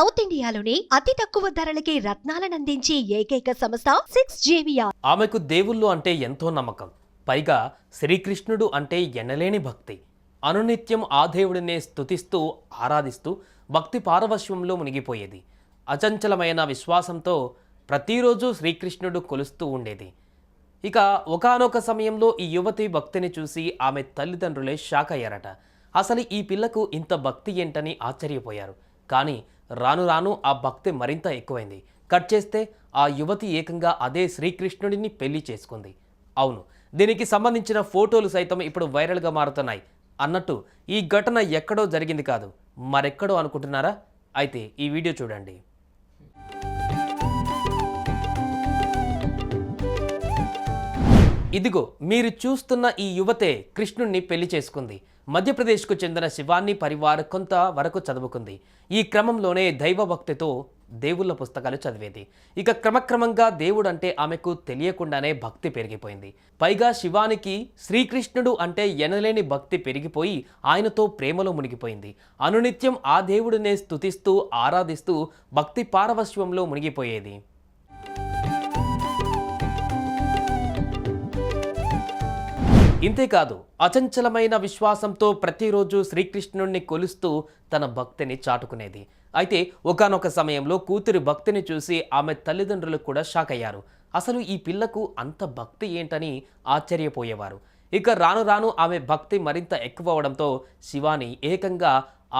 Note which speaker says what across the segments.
Speaker 1: South ఇండియాలోని అతి తక్కువ ధరలకి రత్నాలనందించే ఏకైక సంస్థ సిక్స్ జేవియా
Speaker 2: ఆమెకు దేవుళ్ళు అంటే ఎంతో నమ్మకం. పైగా శ్రీకృష్ణుడు అంటే ఎనలేని భక్తి. అనునిత్యం ఆ దేవుడినే స్తుతిస్తూ ఆరాధిస్తూ భక్తి పారవశ్యంలో మునిగిపోయేది. అచంచలమైన విశ్వాసంతో ప్రతిరోజు శ్రీకృష్ణుడు కొలుస్తూ ఉండేది. ఇక ఒకానొక సమయంలో ఈ యువతి భక్తిని చూసి ఆమె తల్లిదండ్రులే షాక్ అయ్యారట అసలు ఈ పిల్లకు ఇంత భక్తి ఏంటని ఆశ్చర్యపోయారు. కానీ రాను రాను ఆ భక్తి మరింత ఎక్కువైంది. కట్ చేస్తే ఆ యువతి ఏకంగా అదే శ్రీకృష్ణుడిని పెళ్ళి చేసుకుంది. అవును దీనికి సంబంధించిన ఫోటోలు సైతం ఇప్పుడు వైరల్గా మారుతున్నాయి. అన్నట్టు ఈ ఘటన ఎక్కడో జరిగింది కాదు. మరెక్కడో అనుకుంటున్నారా? అయితే ఈ వీడియో చూడండి. ఇదిగో మీరు చూస్తున్న ఈ యువతే కృష్ణుణ్ణి పెళ్ళి చేసుకుంది. మధ్యప్రదేశ్కు చెందిన శివాన్ని పరివార్ కొంత వరకు చదువుకుంది. ఈ క్రమంలోనే దైవభక్తితో దేవుళ్ళ పుస్తకాలు చదివేది. ఇక క్రమక్రమంగా దేవుడు అంటే ఆమెకు తెలియకుండానే భక్తి పెరిగిపోయింది. పైగా శివానికి శ్రీకృష్ణుడు అంటే ఎనలేని భక్తి పెరిగిపోయి ఆయనతో ప్రేమలో మునిగిపోయింది. అనునిత్యం ఆ దేవుడినే స్తుతిస్తూ ఆరాధిస్తూ భక్తి పారవశ్యంలో మునిగిపోయేది. ఇంతేకాదు అచంచలమైన విశ్వాసంతో ప్రతిరోజు శ్రీకృష్ణుణ్ణి కొలుస్తూ తన భక్తిని చాటుకునేది. అయితే ఒకానొక సమయంలో కూతురి భక్తిని చూసి ఆమె తల్లిదండ్రులు కూడా షాక్ అయ్యారు అసలు ఈ పిల్లకు అంత భక్తి ఏంటని ఆశ్చర్యపోయేవారు. ఇక రాను రాను ఆమె భక్తి మరింత ఎక్కువ అవడంతో శివాని ఏకంగా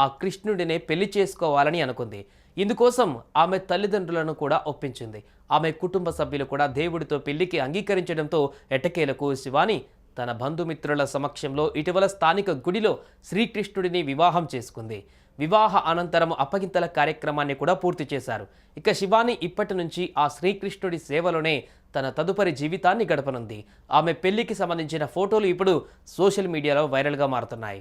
Speaker 2: ఆ కృష్ణుడినే పెళ్ళి చేసుకోవాలని అనుకుంది. ఇందుకోసం ఆమె తల్లిదండ్రులను కూడా ఒప్పించింది. ఆమె కుటుంబ సభ్యులు కూడా దేవుడితో పెళ్ళికి అంగీకరించడంతో ఎట్టకేలకు శివాని తన బంధుమిత్రుల సమక్షంలో ఇటీవల స్థానిక గుడిలో శ్రీకృష్ణుడిని వివాహం చేసుకుంది. వివాహ అనంతరం అప్పగింతల కార్యక్రమాన్ని కూడా పూర్తి చేశారు. ఇక శివాని ఇప్పటి నుంచి ఆ శ్రీకృష్ణుడి సేవలోనే తన తదుపరి జీవితాన్ని గడపనుంది. ఆమె పెళ్ళికి సంబంధించిన ఫోటోలు ఇప్పుడు సోషల్ మీడియాలో వైరల్గా మారుతున్నాయి.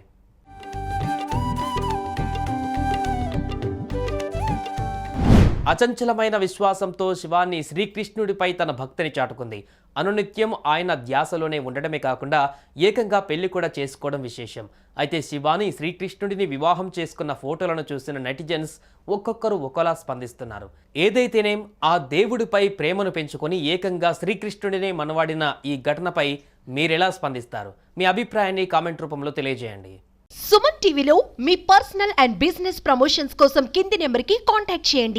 Speaker 2: అచంచలమైన విశ్వాసంతో శివాన్ని శ్రీకృష్ణుడిపై తన భక్తిని చాటుకుంది. అనునిత్యం ఆయన ధ్యాసలోనే ఉండడమే కాకుండా ఏకంగా పెళ్ళి కూడా చేసుకోవడం విశేషం. అయితే శివాని శ్రీకృష్ణుడిని వివాహం చేసుకున్న ఫోటోలను చూసిన నెటిజన్స్ ఒక్కొక్కరు ఒకలా స్పందిస్తున్నారు. ఏదైతేనేం ఆ దేవుడిపై ప్రేమను పెంచుకొని ఏకంగా శ్రీకృష్ణుడినే మనవాడిన ఈ ఘటనపై మీరెలా స్పందిస్తారు? మీ అభిప్రాయాన్ని కామెంట్ రూపంలో తెలియజేయండి.
Speaker 1: సుమన్ టీవీలో మీ పర్సనల్ అండ్ బిజినెస్ ప్రమోషన్స్ కోసం కింది నెంబర్కి కాంటాక్ట్ చేయండి.